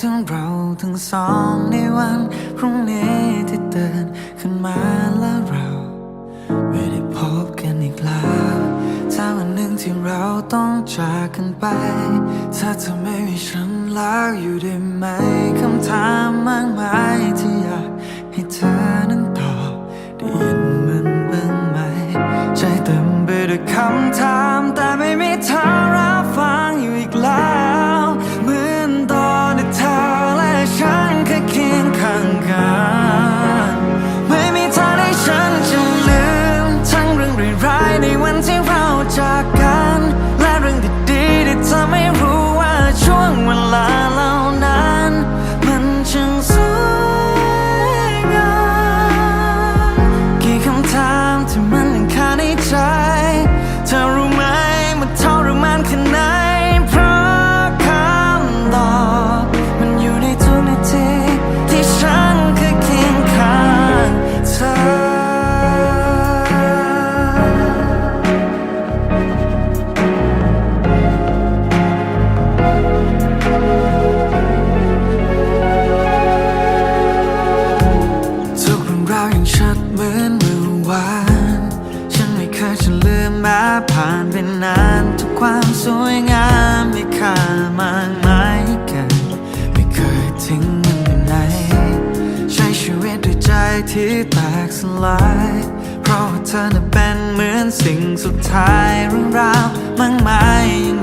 ทั้งเราทั้งสองในวันพรุ่งนี้ที่เตื่นขึ้นมาแล้วเรา ไม่ได้พบกันอีกแล้วถ้าวันหนึ่งที่เราต้องจากกันไป ถ้าเธอไม่มีฉันแล้วอยู่ได้ไหมคำถามมากมายที่อยากให้เธอนั้น ที่แตกสลาย เพราะเธอน่ะเป็นเหมือนสิ่งสุดท้ายเรื่องราวมากมายยัง